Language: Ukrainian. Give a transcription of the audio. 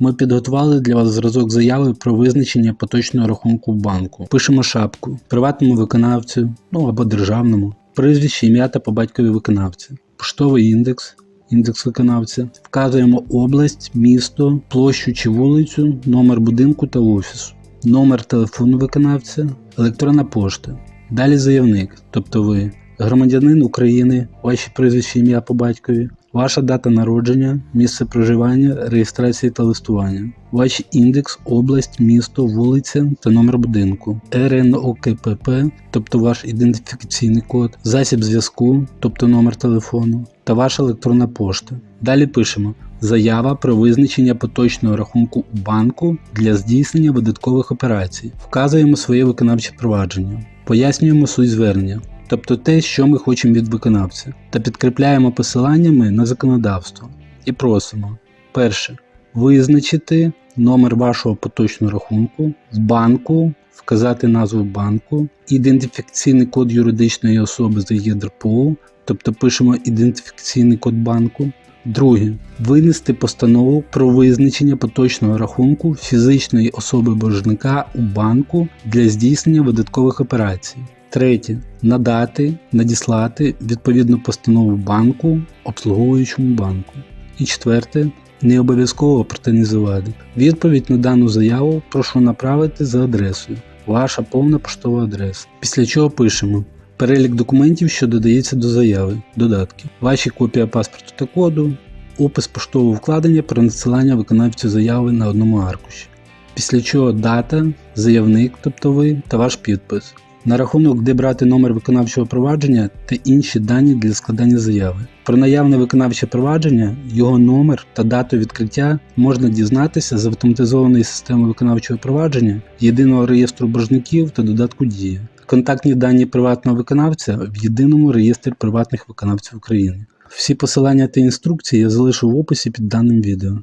Ми підготували для вас зразок заяви про визначення поточного рахунку в банку. Пишемо шапку приватному виконавцю, ну або державному, прізвище, ім'я та по батькові виконавця, поштовий індекс, індекс виконавця, вказуємо область, місто, площу чи вулицю, номер будинку та офісу, номер телефону виконавця, електронна пошта. Далі заявник, тобто ви, громадянин України, ваші прізвища ім'я по батькові, ваша дата народження, місце проживання, реєстрації та листування, ваш індекс, область, місто, вулиця та номер будинку, РНОКПП, тобто ваш ідентифікаційний код, засіб зв'язку, тобто номер телефону, та ваша електронна пошта. Далі пишемо Заява про визначення поточного рахунку у банку для здійснення видаткових операцій. Вказуємо своє виконавче провадження, пояснюємо суть звернення, тобто те, що ми хочемо від виконавця, та підкріпляємо посиланнями на законодавство. І просимо: перше. Визначити номер вашого поточного рахунку в банку, вказати назву банку, ідентифікаційний код юридичної особи за ЄДРПО, тобто пишемо ідентифікаційний код банку. Друге. Винести постанову про визначення поточного рахунку фізичної особи боржника у банку для здійснення видаткових операцій. Третє. Надати, надіслати відповідну постанову банку, обслуговуючому банку. І четверте. Не обов'язково протонізувати. Відповідь на дану заяву прошу направити за адресою. Ваша повна поштова адреса. Після чого пишемо перелік документів, що додається до заяви, додатки, ваші копія паспорту та коду, опис поштового вкладення про надсилання виконавцю заяви на одному аркуші. Після чого дата, заявник, тобто ви, та ваш підпис. На рахунок, де брати номер виконавчого провадження та інші дані для складання заяви. Про наявне виконавче провадження, його номер та дату відкриття можна дізнатися з автоматизованої системи виконавчого провадження, єдиного реєстру боржників та додатку Дія. Контактні дані приватного виконавця в єдиному реєстрі приватних виконавців України. Всі посилання та інструкції я залишу в описі під даним відео.